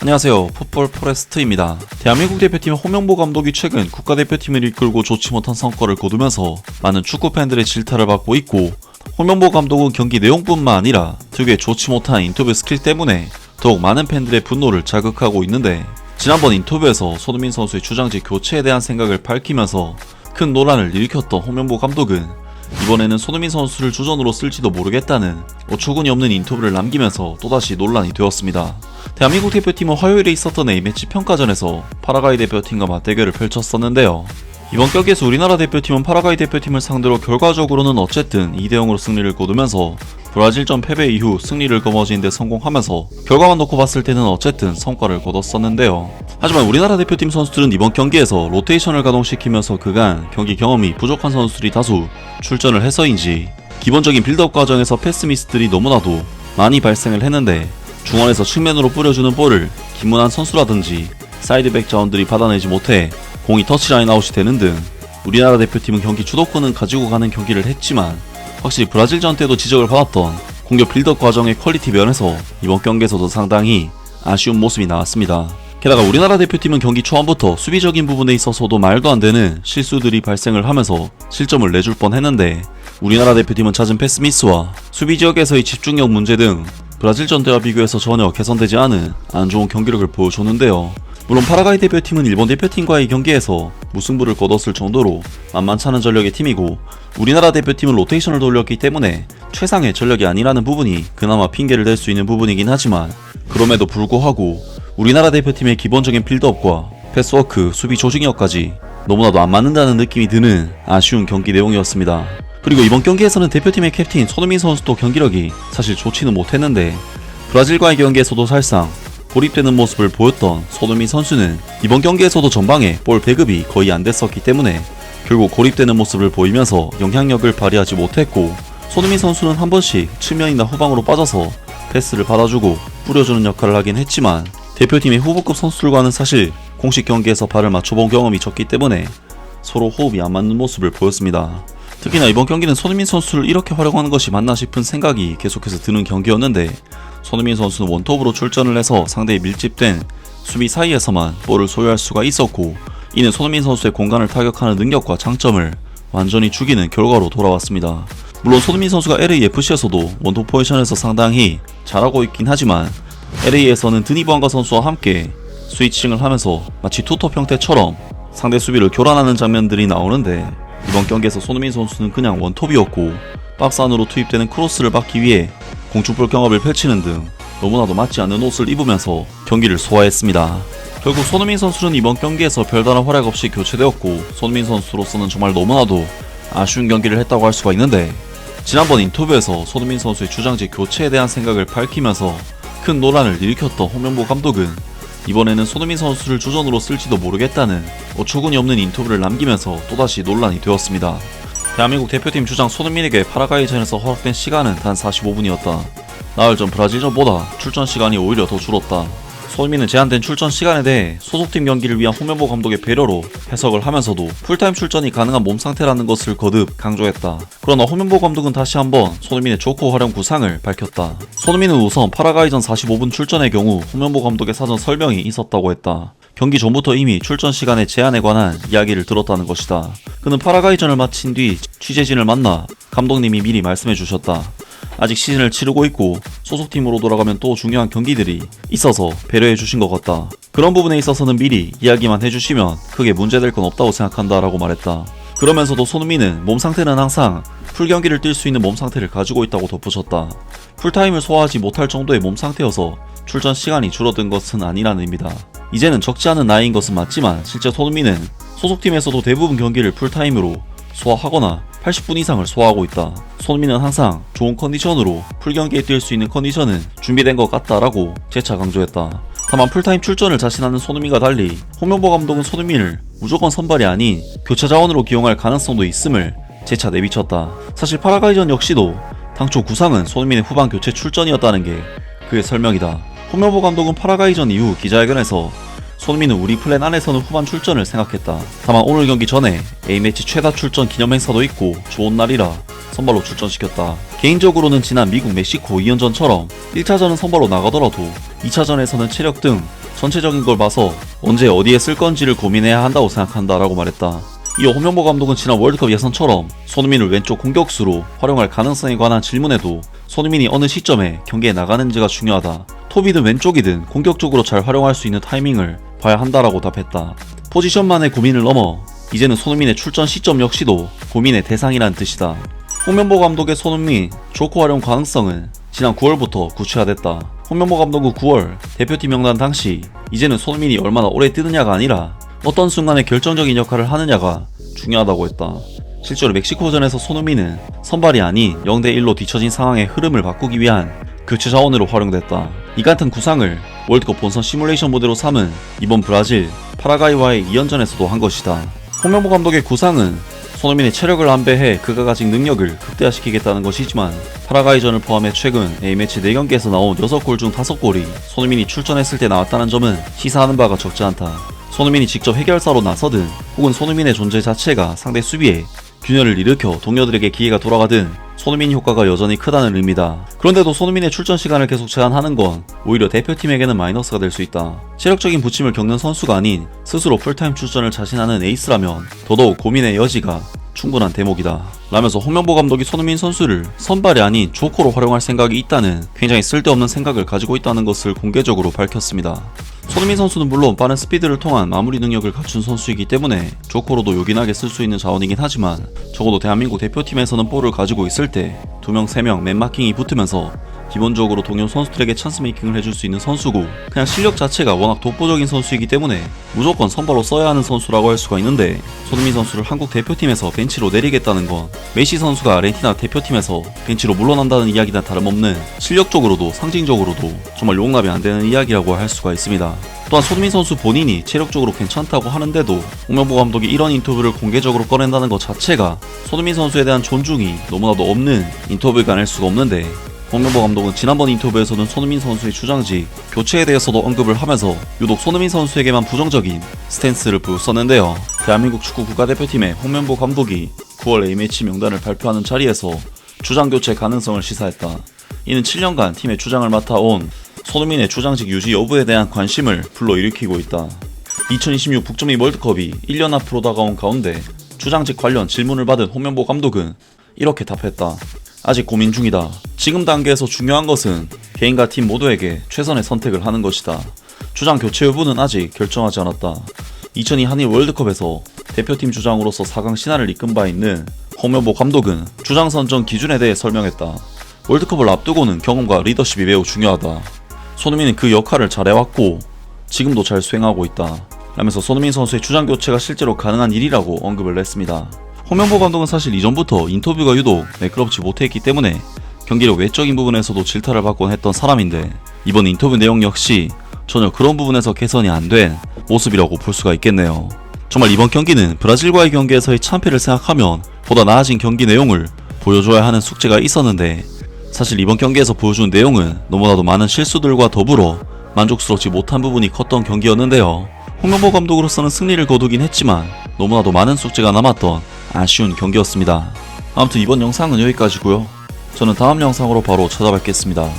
안녕하세요. 풋볼 포레스트입니다. 대한민국 대표팀 홍명보 감독이 최근 국가대표팀을 이끌고 좋지 못한 성과를 거두면서 많은 축구 팬들의 질타를 받고 있고 홍명보 감독은 경기 내용뿐만 아니라 특유의 좋지 못한 인터뷰 스킬 때문에 더욱 많은 팬들의 분노를 자극하고 있는데 지난번 인터뷰에서 손흥민 선수의 주장지 교체에 대한 생각을 밝히면서 큰 논란을 일으켰던 홍명보 감독은 이번에는 손흥민 선수를 주전으로 쓸지도 모르겠다는 어처구니 없는 인터뷰를 남기면서 또다시 논란이 되었습니다. 대한민국 대표팀은 화요일에 있었던 A매치 평가전에서 파라과이 대표팀과 맞대결을 펼쳤었는데요. 이번 경기에서 우리나라 대표팀은 파라과이 대표팀을 상대로 결과적으로는 어쨌든 2대0으로 승리를 거두면서 브라질전 패배 이후 승리를 거머쥐는 데 성공하면서 결과만 놓고 봤을 때는 어쨌든 성과를 거뒀었는데요. 하지만 우리나라 대표팀 선수들은 이번 경기에서 로테이션을 가동시키면서 그간 경기 경험이 부족한 선수들이 다수 출전을 해서인지 기본적인 빌드업 과정에서 패스 미스들이 너무나도 많이 발생을 했는데 중원에서 측면으로 뿌려주는 볼을 김문환 선수라든지 사이드백 자원들이 받아내지 못해 공이 터치라인 아웃이 되는 등 우리나라 대표팀은 경기 주도권은 가지고 가는 경기를 했지만 확실히 브라질전 때도 지적을 받았던 공격 빌드업 과정의 퀄리티 면에서 이번 경기에서도 상당히 아쉬운 모습이 나왔습니다. 게다가 우리나라 대표팀은 경기 초반부터 수비적인 부분에 있어서도 말도 안 되는 실수들이 발생을 하면서 실점을 내줄 뻔 했는데 우리나라 대표팀은 잦은 패스 미스와 수비 지역에서의 집중력 문제 등 브라질전 때와 비교해서 전혀 개선되지 않은 안 좋은 경기력을 보여줬는데요. 물론 파라과이 대표팀은 일본 대표팀과의 경기에서 무승부를 거뒀을 정도로 만만찮은 전력의 팀이고 우리나라 대표팀은 로테이션을 돌렸기 때문에 최상의 전력이 아니라는 부분이 그나마 핑계를 댈 수 있는 부분이긴 하지만 그럼에도 불구하고 우리나라 대표팀의 기본적인 빌드업과 패스워크, 수비 조직력까지 너무나도 안 맞는다는 느낌이 드는 아쉬운 경기 내용이었습니다. 그리고 이번 경기에서는 대표팀의 캡틴 손흥민 선수도 경기력이 사실 좋지는 못했는데 브라질과의 경기에서도 살상 고립되는 모습을 보였던 손흥민 선수는 이번 경기에서도 전방에 볼 배급이 거의 안 됐었기 때문에 결국 고립되는 모습을 보이면서 영향력을 발휘하지 못했고 손흥민 선수는 한 번씩 측면이나 후방으로 빠져서 패스를 받아주고 뿌려주는 역할을 하긴 했지만 대표팀의 후보급 선수들과는 사실 공식 경기에서 발을 맞춰본 경험이 적기 때문에 서로 호흡이 안 맞는 모습을 보였습니다. 특히나 이번 경기는 손흥민 선수를 이렇게 활용하는 것이 맞나 싶은 생각이 계속해서 드는 경기였는데 손흥민 선수는 원톱으로 출전을 해서 상대의 밀집된 수비 사이에서만 볼을 소유할 수가 있었고 이는 손흥민 선수의 공간을 타격하는 능력과 장점을 완전히 죽이는 결과로 돌아왔습니다. 물론 손흥민 선수가 LAFC에서도 원톱 포지션에서 상당히 잘하고 있긴 하지만 LA에서는 드니번가 선수와 함께 스위칭을 하면서 마치 투톱 형태처럼 상대 수비를 교란하는 장면들이 나오는데 이번 경기에서 손흥민 선수는 그냥 원톱이었고 박스 안으로 투입되는 크로스를 막기 위해 공중볼 경합을 펼치는 등 너무나도 맞지 않는 옷을 입으면서 경기를 소화했습니다. 결국 손흥민 선수는 이번 경기에서 별다른 활약 없이 교체되었고 손흥민 선수로서는 정말 너무나도 아쉬운 경기를 했다고 할 수가 있는데 지난번 인터뷰에서 손흥민 선수의 주장지 교체에 대한 생각을 밝히면서 큰 논란을 일으켰던 홍명보 감독은 이번에는 손흥민 선수를 주전으로 쓸지도 모르겠다는 어처구니 없는 인터뷰를 남기면서 또다시 논란이 되었습니다. 대한민국 대표팀 주장 손흥민에게 파라과이전에서 허락된 시간은 단 45분이었다. 나흘 전 브라질전보다 출전 시간이 오히려 더 줄었다. 손흥민은 제한된 출전 시간에 대해 소속팀 경기를 위한 홍명보 감독의 배려로 해석을 하면서도 풀타임 출전이 가능한 몸 상태라는 것을 거듭 강조했다. 그러나 홍명보 감독은 다시 한번 손흥민의 조커 활용 구상을 밝혔다. 손흥민은 우선 파라과이전 45분 출전의 경우 홍명보 감독의 사전 설명이 있었다고 했다. 경기 전부터 이미 출전 시간의 제한에 관한 이야기를 들었다는 것이다. 그는 파라과이전을 마친 뒤 취재진을 만나 감독님이 미리 말씀해 주셨다. 아직 시즌을 치르고 있고 소속팀으로 돌아가면 또 중요한 경기들이 있어서 배려해 주신 것 같다. 그런 부분에 있어서는 미리 이야기만 해주시면 크게 문제될 건 없다고 생각한다 라고 말했다. 그러면서도 손흥민은 몸 상태는 항상 풀 경기를 뛸 수 있는 몸 상태를 가지고 있다고 덧붙였다. 풀타임을 소화하지 못할 정도의 몸 상태여서 출전 시간이 줄어든 것은 아니라는 의미다. 이제는 적지 않은 나이인 것은 맞지만 실제 손흥민은 소속팀에서도 대부분 경기를 풀타임으로 소화하거나 80분 이상을 소화하고 있다. 손흥민은 항상 좋은 컨디션으로 풀경기에 뛸 수 있는 컨디션은 준비된 것 같다라고 재차 강조했다. 다만 풀타임 출전을 자신하는 손흥민과 달리 홍명보 감독은 손흥민을 무조건 선발이 아닌 교체 자원으로 기용할 가능성도 있음을 재차 내비쳤다. 사실 파라과이전 역시도 당초 구상은 손흥민의 후반 교체 출전이었다는 게 그의 설명이다. 홍명보 감독은 파라과이전 이후 기자회견에서 손흥민은 우리 플랜 안에서는 후반 출전을 생각했다. 다만 오늘 경기 전에 A매치 최다 출전 기념 행사도 있고 좋은 날이라 선발로 출전시켰다. 개인적으로는 지난 미국 멕시코 2연전처럼 1차전은 선발로 나가더라도 2차전에서는 체력 등 전체적인 걸 봐서 언제 어디에 쓸 건지를 고민해야 한다고 생각한다 라고 말했다. 이어 홍명보 감독은 지난 월드컵 예선처럼 손흥민을 왼쪽 공격수로 활용할 가능성에 관한 질문에도 손흥민이 어느 시점에 경기에 나가는지가 중요하다. 톱이든 왼쪽이든 공격적으로 잘 활용할 수 있는 타이밍을 봐야 한다라고 답했다. 포지션만의 고민을 넘어 이제는 손흥민의 출전 시점 역시도 고민의 대상이란 뜻이다. 홍명보 감독의 손흥민 조커 활용 가능성은 지난 9월부터 구체화됐다. 홍명보 감독은 9월 대표팀 명단 당시 이제는 손흥민이 얼마나 오래 뛰느냐가 아니라 어떤 순간에 결정적인 역할을 하느냐가 중요하다고 했다. 실제로 멕시코전에서 손흥민은 선발이 아닌 0대1로 뒤처진 상황의 흐름을 바꾸기 위한 교체 자원으로 활용됐다. 이 같은 구상을 월드컵 본선 시뮬레이션 모델로 삼은 이번 브라질, 파라과이와의 2연전에서도 한 것이다. 홍명보 감독의 구상은 손흥민의 체력을 안배해 그가 가진 능력을 극대화시키겠다는 것이지만 파라과이전을 포함해 최근 A매치 4경기에서 나온 6골 중 5골이 손흥민이 출전했을 때 나왔다는 점은 시사하는 바가 적지 않다. 손흥민이 직접 해결사로 나서든 혹은 손흥민의 존재 자체가 상대 수비에 균열을 일으켜 동료들에게 기회가 돌아가든 손흥민 효과가 여전히 크다는 의미다. 그런데도 손흥민의 출전 시간을 계속 제한하는 건 오히려 대표팀에게는 마이너스가 될 수 있다. 체력적인 부침을 겪는 선수가 아닌 스스로 풀타임 출전을 자신하는 에이스라면 더더욱 고민의 여지가 충분한 대목이다. 라면서 홍명보 감독이 손흥민 선수를 선발이 아닌 조커로 활용할 생각이 있다는 굉장히 쓸데없는 생각을 가지고 있다는 것을 공개적으로 밝혔습니다. 손흥민 선수는 물론 빠른 스피드를 통한 마무리 능력을 갖춘 선수이기 때문에 조커로도 요긴하게 쓸 수 있는 자원이긴 하지만 적어도 대한민국 대표팀에서는 볼을 가지고 있을 때 2명, 3명 맨마킹이 붙으면서 기본적으로 동료 선수들에게 찬스 메이킹을 해줄 수 있는 선수고 그냥 실력 자체가 워낙 독보적인 선수이기 때문에 무조건 선발로 써야 하는 선수라고 할 수가 있는데 손흥민 선수를 한국 대표팀에서 벤치로 내리겠다는 건 메시 선수가 아르헨티나 대표팀에서 벤치로 물러난다는 이야기나 다름없는 실력적으로도 상징적으로도 정말 용납이 안 되는 이야기라고 할 수가 있습니다. 또한 손흥민 선수 본인이 체력적으로 괜찮다고 하는데도 홍명보 감독이 이런 인터뷰를 공개적으로 꺼낸다는 것 자체가 손흥민 선수에 대한 존중이 너무나도 없는 인터뷰가 아닐 수가 없는데 홍명보 감독은 지난번 인터뷰에서는 손흥민 선수의 주장지 교체에 대해서도 언급을 하면서 유독 손흥민 선수에게만 부정적인 스탠스를 보였었는데요. 대한민국 축구 국가대표팀의 홍명보 감독이 9월 A매치 명단을 발표하는 자리에서 주장 교체 가능성을 시사했다. 이는 7년간 팀의 주장을 맡아온 손흥민의 주장직 유지 여부에 대한 관심을 불러일으키고 있다. 2026 북중미 월드컵이 1년 앞으로 다가온 가운데 주장직 관련 질문을 받은 홍명보 감독은 이렇게 답했다. 아직 고민 중이다. 지금 단계에서 중요한 것은 개인과 팀 모두에게 최선의 선택을 하는 것이다. 주장 교체 여부는 아직 결정하지 않았다. 2002 한일 월드컵에서 대표팀 주장으로서 4강 신화를 이끈 바 있는 홍명보 감독은 주장 선정 기준에 대해 설명했다. 월드컵을 앞두고는 경험과 리더십이 매우 중요하다. 손흥민은 그 역할을 잘해왔고 지금도 잘 수행하고 있다. 라면서 손흥민 선수의 주장 교체가 실제로 가능한 일이라고 언급을 했습니다. 홍명보 감독은 사실 이전부터 인터뷰가 유독 매끄럽지 못했기 때문에 경기력 외적인 부분에서도 질타를 받곤 했던 사람인데 이번 인터뷰 내용 역시 전혀 그런 부분에서 개선이 안 된 모습이라고 볼 수가 있겠네요. 정말 이번 경기는 브라질과의 경기에서의 참패를 생각하면 보다 나아진 경기 내용을 보여줘야 하는 숙제가 있었는데 사실 이번 경기에서 보여준 내용은 너무나도 많은 실수들과 더불어 만족스럽지 못한 부분이 컸던 경기였는데요. 홍명보 감독으로서는 승리를 거두긴 했지만 너무나도 많은 숙제가 남았던 아쉬운 경기였습니다. 아무튼 이번 영상은 여기까지고요. 저는 다음 영상으로 바로 찾아뵙겠습니다.